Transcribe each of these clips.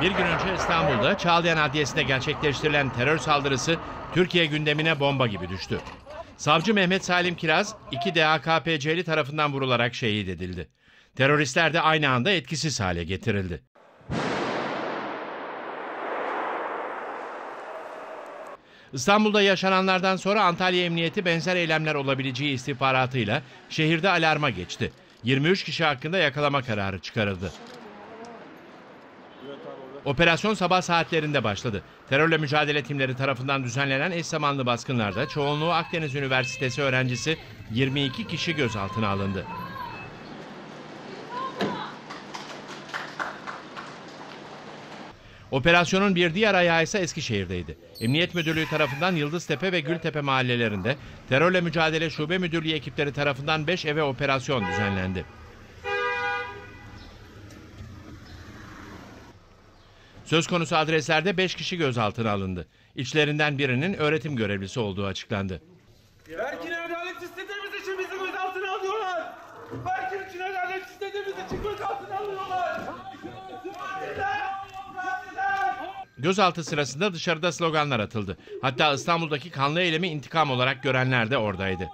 Bir gün önce İstanbul'da Çağlayan Adliyesi'nde gerçekleştirilen terör saldırısı Türkiye gündemine bomba gibi düştü. Savcı Mehmet Salim Kiraz, iki DHKPC'li tarafından vurularak şehit edildi. Teröristler de aynı anda etkisiz hale getirildi. İstanbul'da yaşananlardan sonra Antalya Emniyeti benzer eylemler olabileceği istihbaratıyla şehirde alarma geçti. 23 kişi hakkında yakalama kararı çıkarıldı. Operasyon sabah saatlerinde başladı. Terörle mücadele timleri tarafından düzenlenen eş zamanlı baskınlarda çoğunluğu Akdeniz Üniversitesi öğrencisi 22 kişi gözaltına alındı. Operasyonun bir diğer ayağı ise Eskişehir'deydi. Emniyet Müdürlüğü tarafından Yıldıztepe ve Gültepe mahallelerinde terörle mücadele şube müdürlüğü ekipleri tarafından 5 eve operasyon düzenlendi. Söz konusu adreslerde 5 kişi gözaltına alındı. İçlerinden birinin öğretim görevlisi olduğu açıklandı. Berkin adalet istediğimiz için bizi gözaltına alıyorlar. Berkin için adalet istediğimiz için gözaltına alıyorlar. Gözaltı sırasında dışarıda sloganlar atıldı. Hatta İstanbul'daki kanlı eylemi intikam olarak görenler de oradaydı.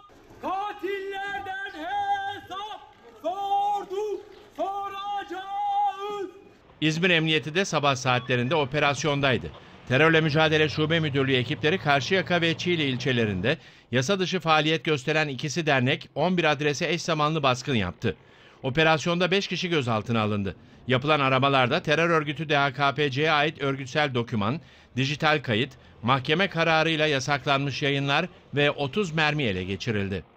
İzmir Emniyeti de sabah saatlerinde operasyondaydı. Terörle Mücadele Şube Müdürlüğü ekipleri Karşıyaka ve Çiğli ilçelerinde yasa dışı faaliyet gösteren ikisi dernek 11 adrese eş zamanlı baskın yaptı. Operasyonda 5 kişi gözaltına alındı. Yapılan aramalarda terör örgütü DHKPC'ye ait örgütsel doküman, dijital kayıt, mahkeme kararıyla yasaklanmış yayınlar ve 30 mermi ele geçirildi.